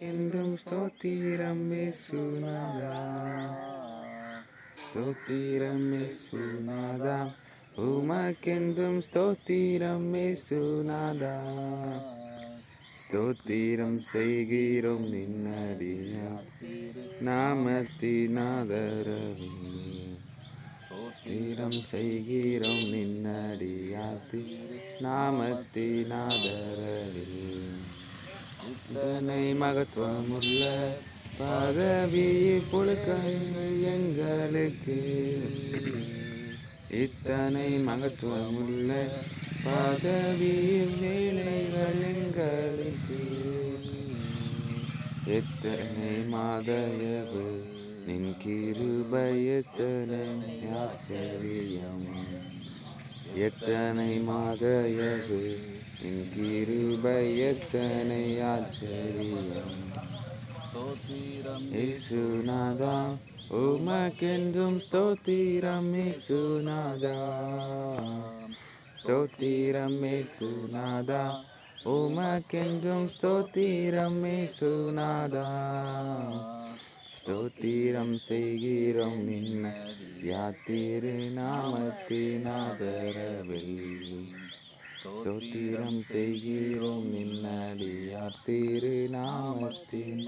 என்றும் ஸ்தோத்திரம் இயேசுநாதா ஸ்தோத்திரம் இயேசுநாதா உமக்கென்றும் ஸ்தோத்திரம் இயேசுநாதா ஸ்தோத்திரம் செய்கிறோம் நின்னடியா நாமத்தினாதரவி ஸ்தோத்திரம் செய்கிறோம் நின்னடியாத்தி நாமத்தினாதரவி இத்தனை மகத்துவமுள்ள பதவி புழுக்கங்கள் எங்களுக்கு. இத்தனை மகத்துவமுள்ள பதவி வேலைகள் எங்களுக்கு. எத்தனை மாதயவு நின் கிருபை எத்தனை ஆச்சரியம். எத்தனை மாதயவு நின் கிருபை எத்தனை ஆச்சரியம். இசுநாதா உமக்கென்றும் ஸ்தோத்திரம் இசுநாதா ஸ்தோத்திரம் இசுநாதா உமக்கென்றும் ஸ்தோத்திரம் இசுநாதா ஸ்தோத்திரம் செய்கிறோம் நின்ன யாத்திரு நாமத்தினாதரவில் சோத்திரம் செய்கிறோம் நின்னடியார் திரு நாமத்தின்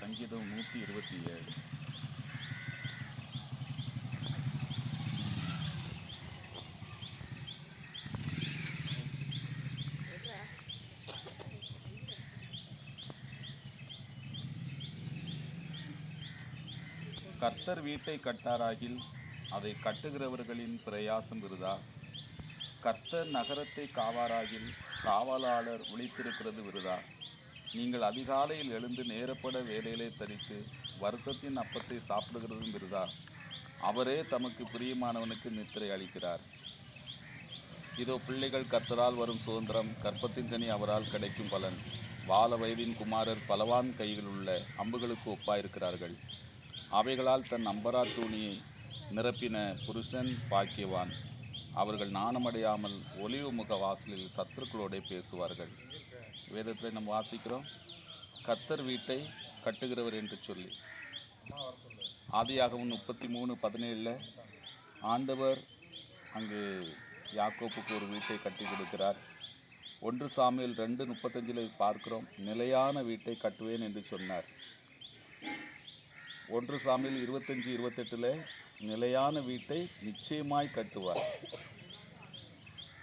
சங்கீதம் நூற்றி இருபத்தி ஏழு. கர்த்தர் வீட்டை கட்டாராகில் அதை கட்டுகிறவர்களின் பிரயாசம் விருதா? கர்த்தர் நகரத்தை காவாராகில் காவலாளர் ஒழித்திருக்கிறது விருதா? நீங்கள் அதிகாலையில் எழுந்து நேரப்பட வேலையிலே தரித்து வருத்தத்தின் அப்பத்தை சாப்பிடுகிறதும் விருதா? அவரே தமக்கு பிரியமானவனுக்கு நித்திரை அளிக்கிறார். இதோ பிள்ளைகள் கர்த்தரால் வரும் சுதந்திரம் கற்பத்தின் கனி அவரால் கிடைக்கும் பலன். வால வயதின் குமாரர் பலவான் கையில் உள்ள அம்புகளுக்கு ஒப்பாயிருக்கிறார்கள். அவைகளால் தன் அம்பரா தூணியை நிரப்பின புருஷன் பாக்கியவான். அவர்கள் நாணமடையாமல் ஒளிவு முக வாசலில் சத்துருக்களோடே பேசுவார்கள். வேதத்தில் நம்ம வாசிக்கிறோம். கத்தர் வீட்டை கட்டுகிறவர் என்று சொல்லி. ஆதியாகவும் முப்பத்தி மூணு பதினேழில் ஆண்டவர் அங்கு யாக்கோப்புக்கு ஒரு வீட்டை கட்டி கொடுக்கிறார். ஒன்று சாமியில் ரெண்டு முப்பத்தஞ்சில் பார்க்கிறோம். நிலையான வீட்டை கட்டுவேன் என்று சொன்னார். ஒன்று சாமியில் இருபத்தஞ்சி இருபத்தெட்டில் நிலையான வீட்டை நிச்சயமாய் கட்டுவார்.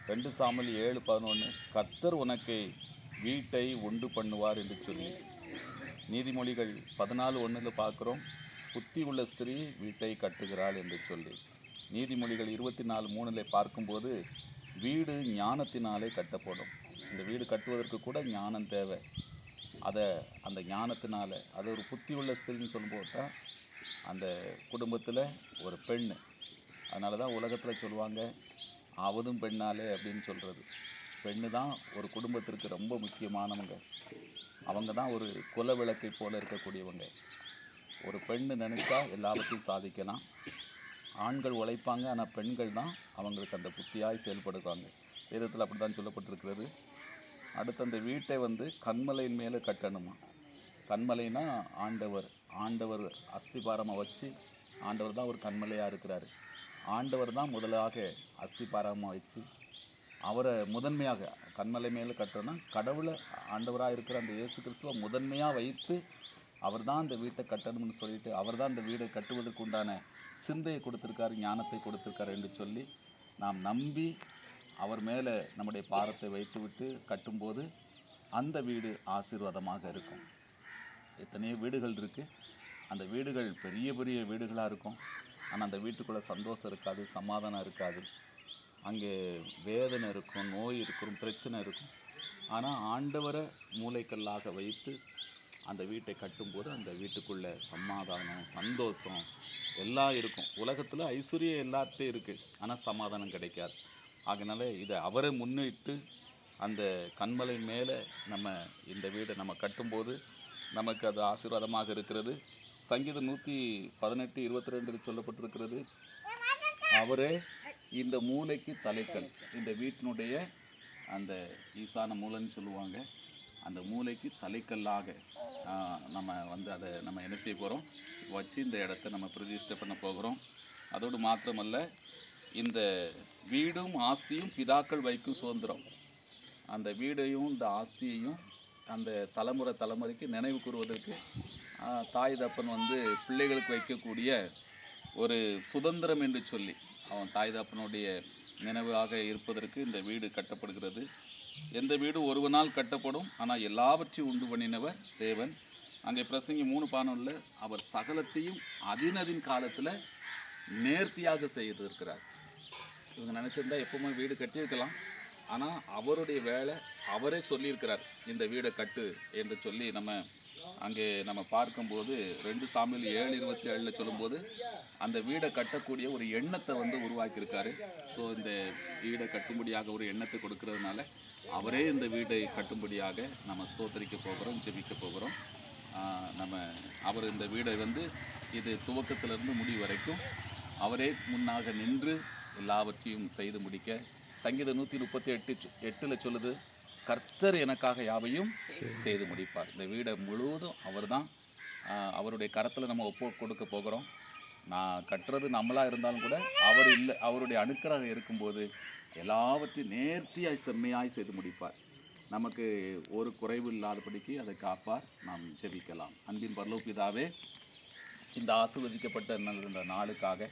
ரெண்டு சாமியில் ஏழு பதினொன்று கத்தர் உனக்கு வீட்டை உண்டு பண்ணுவார் என்று சொல்லி. நீதிமொழிகள் பதினாலு ஒன்றில் பார்க்குறோம் புத்தி உள்ள ஸ்திரீ வீட்டை கட்டுகிறாள் என்று சொல்லி. நீதிமொழிகள் இருபத்தி நாலு மூணில் பார்க்கும்போது வீடு ஞானத்தினாலே கட்டப்படும். இந்த வீடு கட்டுவதற்கு கூட ஞானம் தேவை. அதை அந்த ஞானத்தினால அது ஒரு புத்தி உள்ள ஸ்திரீன்னு சொல்லும்போது தான் அந்த குடும்பத்தில் ஒரு பெண் அதனால தான் உலகத்தில் சொல்லுவாங்க அவதும் பெண்ணாலே அப்படின்னு சொல்கிறது பெண்ணு தான் ஒரு குடும்பத்திற்கு ரொம்ப முக்கியமானவங்க. அவங்க தான் ஒரு குல விளக்கை போல இருக்கக்கூடியவங்க. ஒரு பெண்ணு நினச்சா எல்லாவற்றையும் சாதிக்கலாம். ஆண்கள் உழைப்பாங்க ஆனால் பெண்கள் தான் அவங்களுக்கு அந்த புத்தியாய் செயல்படுவாங்க. வேதத்தில் அப்படி தான் சொல்லப்பட்டிருக்கிறது. அடுத்து அந்த வீட்டை வந்து கண்மலையின் மேலே கட்டணுமா? கண்மலைனா ஆண்டவர் ஆண்டவர் அஸ்திபாரமாக வச்சு ஆண்டவர் தான் ஒரு கண்மலையாக இருக்கிறார். ஆண்டவர் தான் முதலாக அஸ்திபாரமாக வச்சு அவரை முதன்மையாக கண்மலை மேலே கட்டணும்னா கடவுளை ஆண்டவராக இருக்கிற அந்த இயேசு கிறிஸ்துவை முதன்மையாக வைத்து அவர் தான் அந்த வீட்டை கட்டணும்னு சொல்லிட்டு அவர் தான் அந்த வீடை கட்டுவதற்கு உண்டான சிந்தையை கொடுத்துருக்காரு ஞானத்தை கொடுத்துருக்காரு என்று சொல்லி நாம் நம்பி அவர் மேலே நம்முடைய பாரத்தை வைத்துவிட்டு கட்டும்போது அந்த வீடு ஆசீர்வாதமாக இருக்கும். எத்தனையோ வீடுகள் இருக்குது அந்த வீடுகள் பெரிய பெரிய வீடுகளாக இருக்கும். ஆனால் அந்த வீட்டுக்குள்ளே சந்தோஷம் இருக்காது சமாதானம் இருக்காது. அங்கே வேதனை இருக்கும் நோய் இருக்கும் பிரச்சனை இருக்கும். ஆனால் ஆண்டவரை மூளைக்கல்லாக வைத்து அந்த வீட்டை கட்டும்போது அந்த வீட்டுக்குள்ளே சமாதானம் சந்தோஷம் எல்லாம் இருக்கும். உலகத்தில் ஐஸ்வர்யம் எல்லாத்தையும் இருக்குது ஆனால் சமாதானம் கிடைக்காது. ஆகையினால இதை அவரை முன்னிட்டு அந்த கண்மலை மேலே நம்ம இந்த வீடை நம்ம கட்டும்போது நமக்கு அது ஆசீர்வாதமாக இருக்கிறது. சங்கீதம் நூற்றி பதினெட்டு இருபத்தி ரெண்டில் சொல்லப்பட்டிருக்கிறது அவரே இந்த மூலைக்கு தலைக்கல். இந்த வீட்டினுடைய அந்த ஈசான மூலைன்னு சொல்லுவாங்க. அந்த மூலைக்கு தலைக்கல்லாக நம்ம வந்து அதை நம்ம என்ன செய்ய போகிறோம் வச்சு இந்த இடத்த நம்ம பிரதிஷ்டை பண்ண போகிறோம். அதோடு மாத்திரமல்ல இந்த வீடும் ஆஸ்தியும் பிதாக்கள் வைக்கும் சுதந்திரம். அந்த வீடையும் இந்த ஆஸ்தியையும் அந்த தலைமுறை தலைமுறைக்கு நினைவு கூறுவதற்கு தாய் தப்பன் வந்து பிள்ளைகளுக்கு வைக்கக்கூடிய ஒரு சுதந்திரம் என்று சொல்லி அவன் தாய் தப்பனுடைய நினைவாக இருப்பதற்கு இந்த வீடு கட்டப்படுகிறது. எந்த வீடு ஒருவனால் கட்டப்படும் ஆனால் எல்லாவற்றையும் உண்டு பண்ணினவர் தேவன். அங்கே பிரசங்கி மூணு பானம்ல அவர் சகலத்தையும் அதினதின் காலத்தில் நேர்த்தியாக செய்திருக்கிறார். இவங்க நினச்சிருந்தா எப்பவுமே வீடு கட்டியிருக்கலாம். ஆனால் அவருடைய வேலை அவரே சொல்லியிருக்கிறார் இந்த வீடை கட்டு என்று சொல்லி நம்ம அங்கே நம்ம பார்க்கும்போது ரெண்டு சாமியில் ஏழு இருபத்தி ஏழில் சொல்லும்போது அந்த வீடை கட்டக்கூடிய ஒரு எண்ணத்தை வந்து உருவாக்கியிருக்காரு. ஸோ இந்த வீடை கட்டும்படியாக ஒரு எண்ணத்தை கொடுக்கறதுனால அவரே இந்த வீடை கட்டும்படியாக நம்ம ஸ்தோத்தரிக்க போகிறோம் ஜெபிக்க போகிறோம். நம்ம அவர் இந்த வீடை வந்து இது துவக்கத்திலிருந்து முடிவு வரைக்கும் அவரே முன்னாக நின்று எல்லாவற்றையும் செய்து முடிக்க சங்கீதம் நூற்றி முப்பத்தி எட்டு எட்டில் சொல்லுது கர்த்தர் எனக்காக யாவையும் செய்து முடிப்பார். இந்த வீடை முழுவதும் அவர்தான். ஆஹ் அவருடைய கரத்தில் நம்ம ஒப்பு கொடுக்க போகிறோம். நான் கட்டுறது நம்மளாக இருந்தாலும் கூட அவர் இல்லை அவருடைய அணுக்கராக இருக்கும்போது எல்லாவற்றையும் நேர்த்தியாய் செம்மையாய் செய்து முடிப்பார். நமக்கு ஒரு குறைவு இல்லாதபடிக்கு அதை காப்பார். நாம் ஜெபிக்கலாம். அன்பின் பரலோபிதாவே இந்த ஆசீர்வதிக்கப்பட்ட நல்ல நாளுக்காக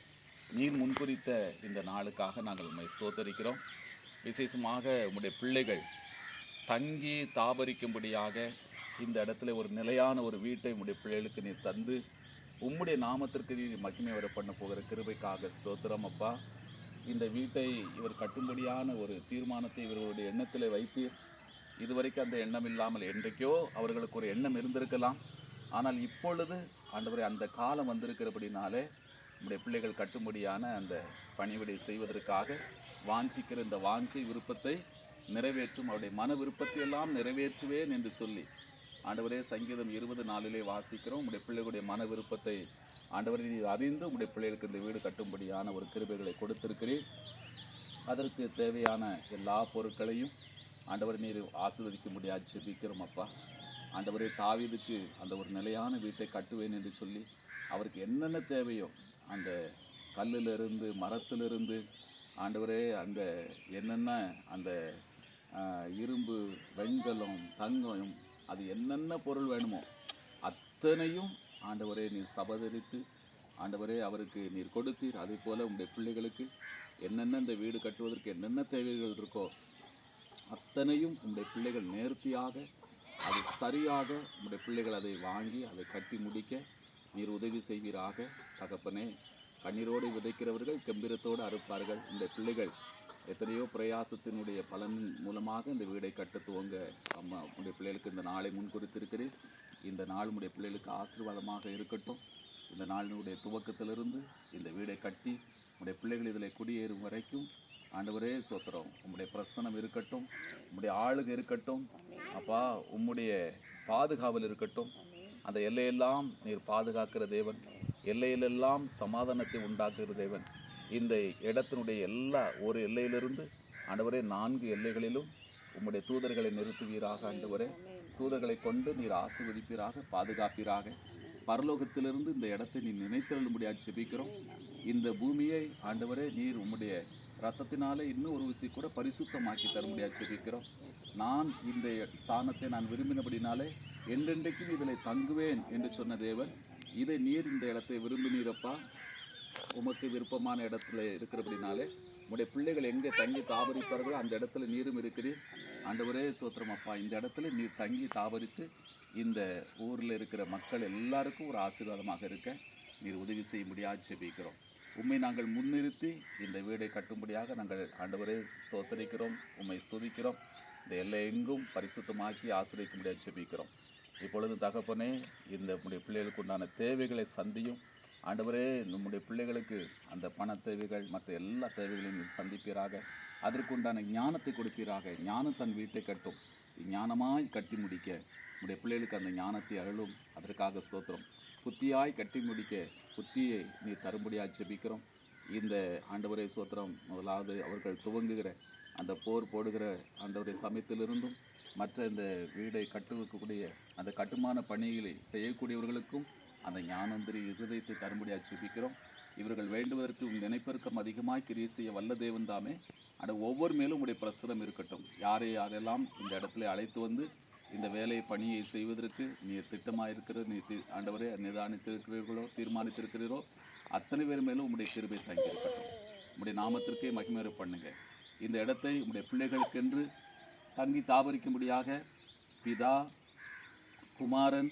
நீர் முன்குறித்த இந்த நாளுக்காக நாங்கள் உண்மை ஸ்தோத்தரிக்கிறோம். விசேஷமாக உங்களுடைய பிள்ளைகள் தங்கி தாபரிக்கும்படியாக இந்த இடத்துல ஒரு நிலையான ஒரு வீட்டை உங்களுடைய பிள்ளைகளுக்கு நீர் தந்து உம்முடைய நாமத்திற்கு நீர் மகிமை வர பண்ண போகிற கிருபைக்காக ஸ்தோத்திரம் அப்பா. இந்த வீட்டை இவர் கட்டும்படியான ஒரு தீர்மானத்தை இவர்களுடைய எண்ணத்தில் வைத்தீர். இதுவரைக்கும் அந்த எண்ணம் இல்லாமல் என்றைக்கோ அவர்களுக்கு ஒரு எண்ணம் இருந்திருக்கலாம். ஆனால் இப்பொழுது ஆண்டவரை அந்த காலம் வந்திருக்கிறபடினாலே நம்முடைய பிள்ளைகள் கட்டும்படியான அந்த பணிவிடை செய்வதற்காக வாஞ்சிக்கிற இந்த வாஞ்சை விருப்பத்தை நிறைவேற்றும் அவருடைய மன விருப்பத்தை எல்லாம் நிறைவேற்றுவேன் என்று சொல்லி ஆண்டவரே சங்கீதம் இருபது நாளிலே வாசிக்கிறோம். உங்களுடைய பிள்ளைகளுடைய மன விருப்பத்தை ஆண்டவரை நீர் அறிந்து உங்களுடைய பிள்ளைகளுக்கு இந்த வீடு கட்டும்படியான ஒரு கிருபைகளை கொடுத்திருக்கிறேன். அதற்கு தேவையான எல்லா பொருட்களையும் ஆண்டவர் நீர் ஆசீர்வதிக்க முடியாது ஜெபிக்கிறோம் அப்பா. ஆண்டவரே தாவீதுக்கு அந்த ஒரு நிலையான வீட்டை கட்டுவேன் என்று சொல்லி அவருக்கு என்னென்ன தேவையோ அந்த கல்லிலிருந்து மரத்திலிருந்து ஆண்டவரே அந்த என்னென்ன அந்த இரும்பு வெண்கலம் தங்கம் அது என்னென்ன பொருள் வேணுமோ அத்தனையும் ஆண்டவரே நீர் சபதரித்து ஆண்டவரே அவருக்கு நீர் கொடுத்தீர். அதே போல் உங்களுடைய பிள்ளைகளுக்கு என்னென்ன இந்த வீடு கட்டுவதற்கு என்னென்ன தேவைகள் இருக்கோ அத்தனையும் உங்களுடைய பிள்ளைகள் நேர்த்தியாக அது சரியாக உங்களுடைய பிள்ளைகள் அதை வாங்கி அதை கட்டி முடிக்க நீர் உதவி செய்வீராக தகப்பனே. கண்ணீரோடு விதைக்கிறவர்கள் கம்பீரத்தோடு அறுப்பார்கள். இந்த பிள்ளைகள் எத்தனையோ பிரயாசத்தினுடைய பலன் மூலமாக இந்த வீடை கட்ட துவங்க அம்மா உடைய பிள்ளைகளுக்கு இந்த நாளை முன்கொடுத்திருக்கிறேன் இந்த நாள் உடைய பிள்ளைகளுக்கு ஆசீர்வாதமாக இருக்கட்டும். இந்த நாளினுடைய துவக்கத்திலிருந்து இந்த வீடை கட்டி உடைய பிள்ளைகள் இதில் குடியேறும் வரைக்கும் ஆண்டவரே சோத்திரம் உம்முடைய பிரசனம் இருக்கட்டும் உம்முடைய ஆளுக இருக்கட்டும். அப்பா உம்முடைய பாதுகாவல் இருக்கட்டும். அந்த எல்லையெல்லாம் நீர் பாதுகாக்கிற தேவன். எல்லையிலெல்லாம் சமாதானத்தை உண்டாக்குகிற தேவன். இந்த இடத்தினுடைய எல்லா ஒரு எல்லையிலிருந்து ஆண்டவரே நான்கு எல்லைகளிலும் உம்முடைய தூதர்களை நிறுத்துவீராக ஆண்டவரே. தூதர்களை கொண்டு நீர் ஆசீர்வதிப்பீராக பாதுகாப்பீராக. பரலோகத்திலிருந்து இந்த இடத்தை நீ நினைத்தருளும்படியாக ஜெபிக்கிறோம். இந்த பூமியை ஆண்டவரே நீர் உம்முடைய ரத்தத்தினாலே இன்னும் ஒரு விசி கூட பரிசுத்தமாக்கி தரும்படியாக ஜெபிக்கிறோம். நான் இந்த ஸ்தானத்தை நான் விரும்பினபடினாலே என்றென்றைக்கும் இதில் தங்குவேன் என்று சொன்ன தேவன் இதை நீர் இந்த இடத்தை விரும்பினீரப்பா? உமக்கு விருப்பமான இடத்துல இருக்கிறபடினாலே உங்களுடைய பிள்ளைகள் எங்கே தங்கி தாபரிப்பார்களோ அந்த இடத்துல நீரும் இருக்கிறீர். ஆண்டவரே சோத்திரம் அப்பா இந்த இடத்துல நீர் தங்கி தாபரித்து இந்த ஊரில் இருக்கிற மக்கள் எல்லாருக்கும் ஒரு ஆசீர்வாதமாக இருக்க நீர் உதவி செய்ய முடியாது ஜெபிக்கிறோம். உண்மை நாங்கள் முன்னிறுத்தி இந்த வீடை கட்டும்படியாக நாங்கள் ஆண்டவரே ஸ்தோத்தரிக்கிறோம் உம்மை ஸ்துதிக்கிறோம். இந்த எல்லை எங்கும் பரிசுத்தமாக்கி ஆசிரியக்க முடியாது ஜெபிக்கிறோம். இப்பொழுது தகப்பனே இந்த நம்முடைய பிள்ளைகளுக்கு உண்டான தேவைகளை சந்தியும். ஆண்டவரே நம்முடைய பிள்ளைகளுக்கு அந்த பண தேவைகள் மற்ற எல்லா தேவைகளையும் சந்திப்பீராக. அதற்குண்டான ஞானத்தை கொடுப்பீராக. ஞானம் தன் வீட்டை கட்டும். ஞானமாய் கட்டி முடிக்க. நம்முடைய பிள்ளைகளுக்கு அந்த ஞானத்தை அருளும். அதற்காக ஸ்தோத்திரம். புத்தியாய் கட்டி முடிக்க புத்தியை நீ தரும்படியாக ஜெபிக்கிறோம். இந்த ஆண்டவரை சோத்திரம் முதலாவது அவர்கள் துவங்குகிற அந்த போர் போடுகிற ஆண்டவரை சமயத்திலிருந்தும் மற்ற இந்த வீடை கட்டுவிக்கக்கூடிய அந்த கட்டுமான பணிகளை செய்யக்கூடியவர்களுக்கும் அந்த ஞானந்திரி இருதயத்தை தரும்படியாக சுபிக்கிறோம் இவர்கள் வேண்டுவதற்கு நினைப்பெருக்கம் அதிகமாக கிரியை செய்ய வல்ல தேவன் தாமே. அந்த ஒவ்வொரு மேலும் உடைய பிரசுரம் இருக்கட்டும். யாரை யாரெல்லாம் இந்த இடத்துல அழைத்து வந்து இந்த வேலை பணியை செய்வதற்கு நீ திட்டமாக இருக்கிற நீ தி- ஆண்டவரே நிதானித்திருக்கிறீர்களோ தீர்மானித்திருக்கிறீரோ அத்தனை பேர் மேலும் உங்களுடைய கிருபை தங்கியிருக்கட்டும். உங்களுடைய நாமத்திற்கே மகிமேறு பண்ணுங்கள் இந்த இடத்தை உங்களுடைய பிள்ளைகளுக்கென்று தங்கி தாபரிக்கும்படியாக பிதா குமாரன்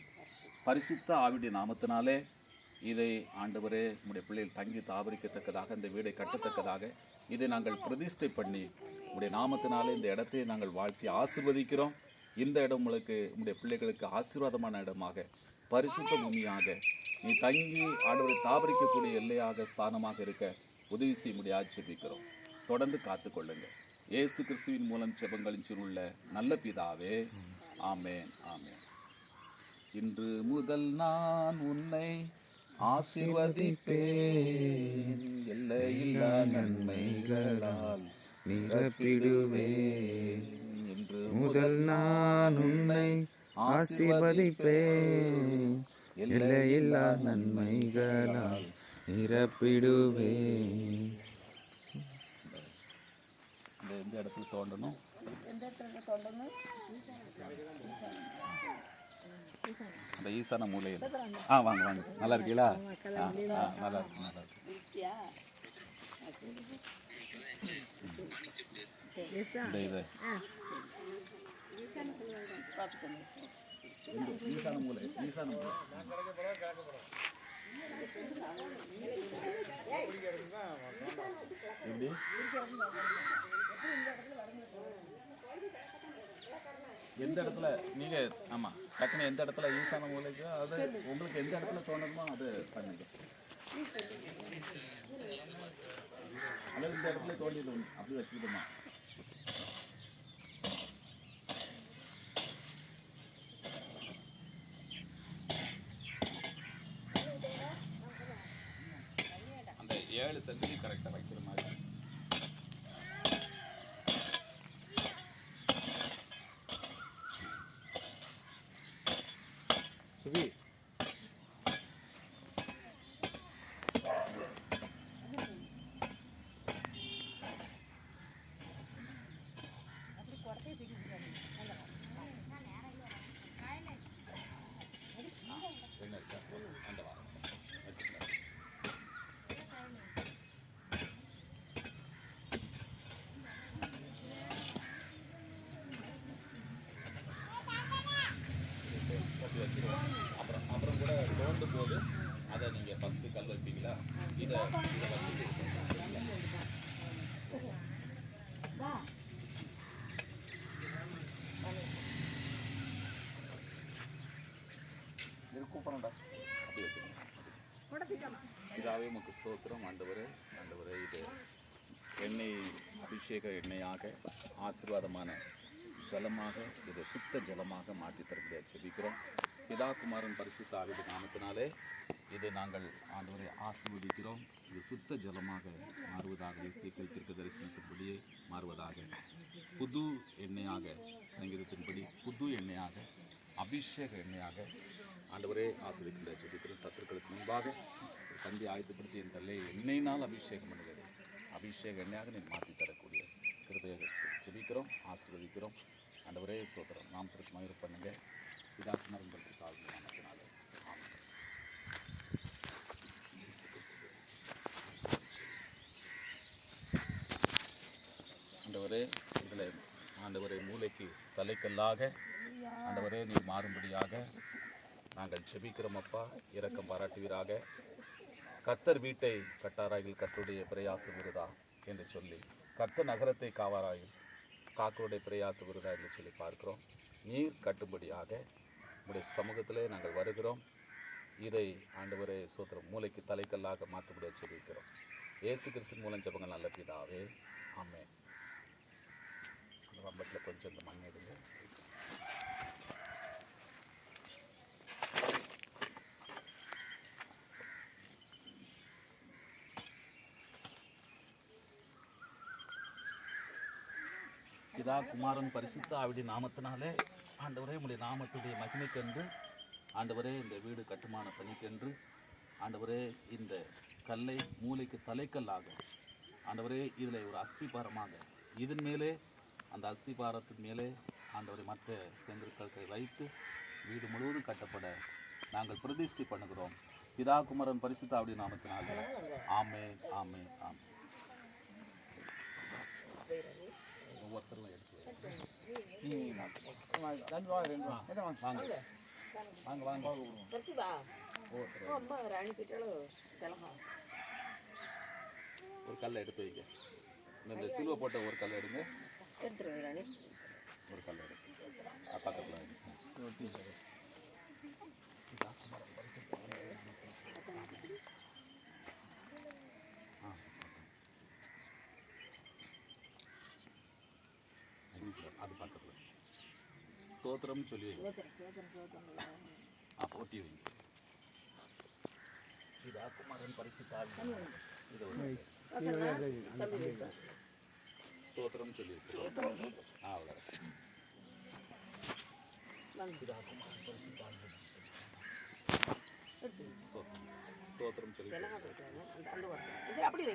பரிசுத்த ஆவிடைய நாமத்தினாலே இதை ஆண்டவரே உடைய பிள்ளைகள் தங்கி தாபரிக்கத்தக்கதாக இந்த வீடை கட்டத்தக்கதாக இதை நாங்கள் பிரதிஷ்டை பண்ணி உடைய நாமத்தினாலே இந்த இடத்தை நாங்கள் வாழ்த்தி ஆசிர்வதிக்கிறோம். இந்த இடம் உங்களுக்கு உங்களுடைய பிள்ளைகளுக்கு ஆசீர்வாதமான இடமாக பரிசுத்த பூமியாக நீ தங்கி ஆண்டவரை தாபரிக்கக்கூடிய எல்லையாக ஸ்தானமாக இருக்க உதவி செய்ய முடிய ஆட்சேபிக்கிறோம் தொடர்ந்து காத்துக்கொள்ளுங்கள். இயேசு கிறிஸ்துவின் மூலம் செபங்களின் உள்ள நல்ல பிதாவே. ஆமேன் ஆமேன். இன்று முதல் நான் உன்னை ஆசிர்வதிப்பேன். எல்லையில்லா நன்மைகளால் நிரப்பிடுவேன். இன்று முதல் நான் உன்னை ஆசீர்வதிப்பேன். எல்லையில்லா நன்மைகளால் நிரப்பிடுவேன். இந்த எந்த இடத்துல தோண்டணும்? அந்த ஈசான மூலையில். ஆ வாங்க வாங்க. நல்லா இருக்கீங்களா? ஆ ஆ நல்லா இருக்கு நல்லா இருக்கு. இது. ஈசான மூலை ஈசான மூலை. எப்படி? எந்த இடத்துல நீங்க ஆமா டக்குனு எந்த இடத்துல ஈசான மூலைக்கு அது உங்களுக்கு எந்த இடத்துல தோணுமோ அது பண்ணுங்க அது இந்த இடத்துல தோண்டிடும் அப்படி வச்சுக்கிட்டோமா? அந்த ஏழு சென்டிமீட்டர் கரெக்டாக வைக்கிறோம் மாதிரி சுவி என்ன இருக்கா? அந்த வா. வச்சுக்கலாம். கொட்டி வச்சிருவோம் அப்புறம் அப்புறம் கூட தோண்டும் போது அதை நீங்கள் ஃபஸ்ட்டு கல் வைப்பீங்களா இதை இதை வச்சுட்டு இது அப்படி வச்சுக்கோங்க இதாவே உமக்கு ஸ்தோத்திரம். ஆண்டவரே ஆண்டவரே இது எண்ணெய் அபிஷேக எண்ணெயாக ஆசீர்வாதமான ஜலமாக இதை சுத்த ஜலமாக மாற்றி தரக்கூடிய செபிக்கிறோம் பிதா குமாரன் பரிசுத்த ஆவிட நாமத்தினாலே இதை நாங்கள் ஆண்டவரை ஆசீர்வதிக்கிறோம். இது சுத்த ஜலமாக மாறுவதாக இசைக்கல் தீர்க்க தரிசனத்தின்படியே மாறுவதாக. புது எண்ணெயாக சங்கீதத்தின்படி புது எண்ணெயாக அபிஷேக எண்ணெயாக ஆண்டவரே ஆசிரியர்களை ஜெபிக்கிற சத்துருக்களுக்கு முன்பாக தந்தி ஆயத்துப்படுத்தி என் தல்லை எண்ணெயினால் அபிஷேகம் பண்ணுகிறது. அபிஷேக எண்ணெயாக நீ மாற்றி தரக்கூடிய கிருபையாக ஜெபிக்கிறோம். ஆசீர்வதிக்கிறோம். ஆண்டவரே சோதரம் நாம் திருக்கு மகிழ் பண்ணுங்க. பிதாக்குமாரன் உங்களுக்கு தாழ்வு நாமத்தினாலே ஆண்டவரே இதில் ஆண்டவரே மூளைக்கு தலைக்கல்லாக ஆண்டவரே நீ மாறும்படியாக நாங்கள் ஜெபிக்கிறோம் அப்பா இரக்கம் பாராட்டுவீராக. கர்த்தர் வீட்டை கட்டாராயில் கர்த்தருடைய பிரயாச விருதா என்று சொல்லி. கர்த்தர் நகரத்தை காவாராயில் காக்கருடைய பிரயாச விருதா என்று சொல்லி பார்க்கிறோம். நீர் கட்டும்படியாக உங்களுடைய சமூகத்திலே நாங்கள் வருகிறோம். இதை ஆண்டவரே சோத்திரம் மூளைக்கு தலைக்கல்லாக மாற்றப்பட செபிக்கிறோம் ஏசு கிறிஸ்தின் மூலம் ஜெபங்கள் நல்ல பிதாவே. ஆமே அந்த வம்பத்தில் கொஞ்சம் இந்த மண் எடுங்க. பிதா குமாரன் பரிசுத்த ஆவிடி நாமத்தினாலே ஆண்டவரே உடைய நாமத்துடைய மகிமைக்கென்று ஆண்டவரே இந்த வீடு கட்டுமான பணிக்கென்று ஆண்டவரே இந்த கல்லை மூளைக்கு தலைக்கல்லாக ஆண்டவரே இதில் ஒரு அஸ்திபாரமாக இதன் மேலே அந்த அஸ்திபாரத்தின் மேலே ஆண்டவரை மற்ற செங்கற்களை வைத்து வீடு முழுவதும் கட்டப்பட நாங்கள் பிரதிஷ்டை பண்ணுகிறோம். பிதா குமரன் பரிசுத்த அப்படி நாமத்தினாலே. ஆமே ஆமே ஆமே ஒவ்வொருத்தரும் எடுத்து வாங்க வாங்க வாங்க ஒரு கல்லை எடுத்து வைங்க. இந்த சிலுவை போட்ட ஒரு கல்லை எடுங்க. ஒரு கல்லை எடுத்து பக்கத்தில் இருக்கிறார் அது பக்கத்தில் ஸ்தோத்திரம் சொல்லி அப்போ ஒட்டி வைங்க இது அக்குமாரன் பரிசுத்தார் இது ஸ்தோத்திரம் சொல்லி அவ்வளோ இது அக்குமாரன் பரிசுத்தார் ஸ்தோத்திரம் சொல்லி அப்படியே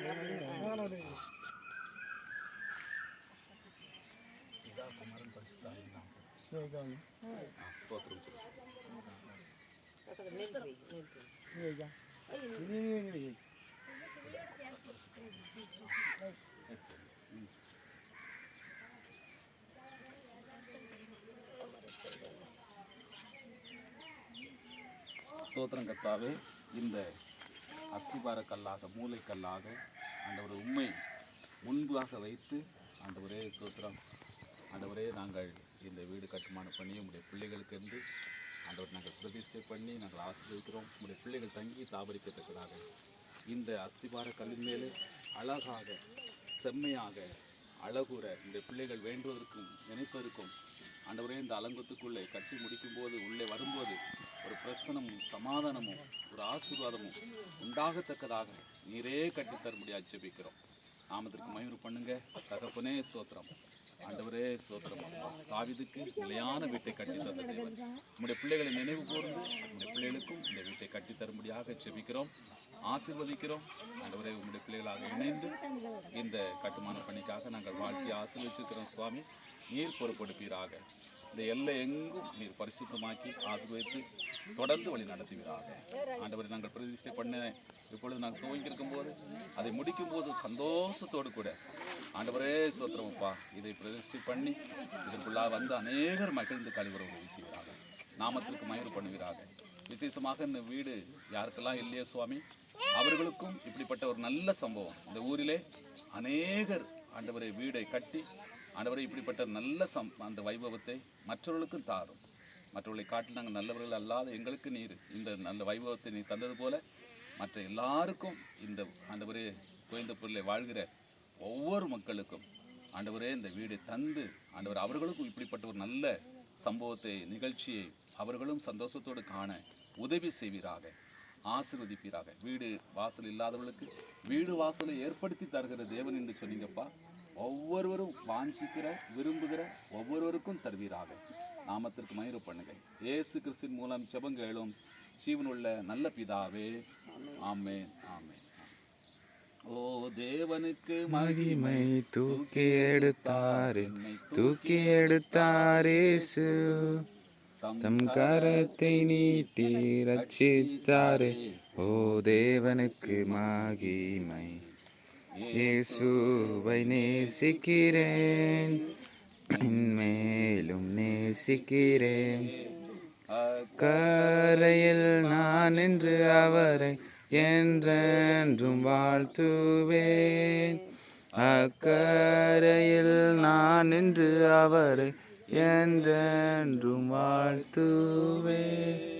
ஸ்தோத்திரம் கத்தாவே இந்த அஸ்திபார கல்லாக மூளை கல்லாக ஒரு உண்மை முன்பாக வைத்து அந்த ஒரே ஸ்தோத்திரம். ஆண்டவரே நாங்கள் இந்த வீடு கட்டுமான பண்ணி உங்களுடைய பிள்ளைகளுக்கு என்று ஆண்டவர் நாங்கள் பிரதிஷ்டை பண்ணி நாங்கள் ஆசீர்வதிக்கிறோம். உங்களுடைய பிள்ளைகள் தங்கி தாபரிக்கத்தக்கதாக. இந்த அஸ்திபார கல்லின் மேலே அழகாக செம்மையாக அழகுற இந்த பிள்ளைகள் வேண்டுவதற்கும் நினைப்பதற்கும் ஆண்டவரே இந்த அலங்கத்துக்குள்ளே கட்டி முடிக்கும்போது உள்ளே வரும்போது ஒரு பிரசனமும் சமாதானமும் ஒரு ஆசீர்வாதமும் உண்டாகத்தக்கதாக நீரே கட்டித்தரும்படியாக அச்சபிக்கிறோம் நாமத்திற்கு மயூர் பண்ணுங்க. தகப்பனே சோத்திரம் ஆண்டவரே ஸ்தோத்திரம் தாவிதுக்கு நிலையான வீட்டை கட்டித்தந்த தேவன். நம்முடைய பிள்ளைகளை நினைவு கூர்ந்து நம்முடைய பிள்ளைகளுக்கும் இந்த வீட்டை கட்டித்தரும்படியாக செபிக்கிறோம் ஆசிர்வதிக்கிறோம். ஆசீர்வதிக்கிறோம் ஆண்டவரே உங்களுடைய பிள்ளைகளாக இணைந்து இந்த கட்டுமான பணிக்காக நாங்கள் வாழ்க்கையை ஆசீர்வதிச்சிருக்கிறோம் சுவாமி. நீர் பொறுப்படுப்பீராக இந்த எல்லை எங்கும் நீர் பரிசுத்தமாக்கி ஆசிர்வதித்து தொடர்ந்து வழி நடத்துவீராக. ஆண்டவரை நாங்கள் பிரதிஷ்டை பண்ண இப்பொழுது நாங்கள் துவங்கி இருக்கும்போது அதை முடிக்கும் போது சந்தோஷத்தோடு கூட ஆண்டவரே சோத்திரமப்பா இதை பிரதிஷ்டை பண்ணி இதற்குள்ளாக வந்து அநேகர் மகிழ்ந்து கழிவுற உதவி நாமத்திற்கு மயிறு பண்ணுகிறாங்க விசேஷமாக இந்த வீடு யாருக்கெல்லாம் இல்லையே சுவாமி? அவர்களுக்கும் இப்படிப்பட்ட ஒரு நல்ல சம்பவம். இந்த ஊரிலே அநேகர் ஆண்டவரை வீடை கட்டி ஆண்டவரை இப்படிப்பட்ட நல்ல சம் அந்த வைபவத்தை மற்றவர்களுக்கும் தாரும். மற்றவர்களை காட்டில் நாங்கள் நல்லவர்கள் அல்லாத எங்களுக்கு நீர். இந்த நல்ல வைபவத்தை நீ தந்தது போல மற்ற எல்லாருக்கும் இந்த ஆண்டவரே குறைந்த பொருளை வாழ்கிற ஒவ்வொரு மக்களுக்கும் ஆண்டவரே இந்த வீடு தந்து ஆண்டவர் அவர்களுக்கும் இப்படிப்பட்ட ஒரு நல்ல சம்பவத்தை நிகழ்ச்சியை அவர்களும் சந்தோஷத்தோடு காண உதவி செய்வீராக ஆசிர்வதிப்பீராக. வீடு வாசல் இல்லாதவர்களுக்கு வீடு வாசலை ஏற்படுத்தி தருகிற தேவன் என்று சொன்னீங்கப்பா. ஒவ்வொருவரும் வாஞ்சிக்கிற விரும்புகிற ஒவ்வொருவருக்கும் தருவீராக. நாமத்திற்கு மயிறு பண்ணுங்க இயேசு கிறிஸ்தின் மூலம் செபங்களும் ஜீவனுள்ள நல்ல பிதாவே. ஆமே ஆமே ஓ தேவனுக்கு மகிமை தூக்கி எடுத்தாரே. தூக்கி எடுத்தாரேசு தம் கரத்தை நீட்டி ரட்சித்தாரே. ஓ தேவனுக்கு மகிமை. இயேசுவை நேசிக்கிறேன். மேலும் நேசிக்கிறேன். கரையில் நான் என்று அவரை என்றென்றும் வாழ்த்துவேன். அக்கரையில் நான் என்று அவரை என்றென்றும் வாழ்த்துவேன்.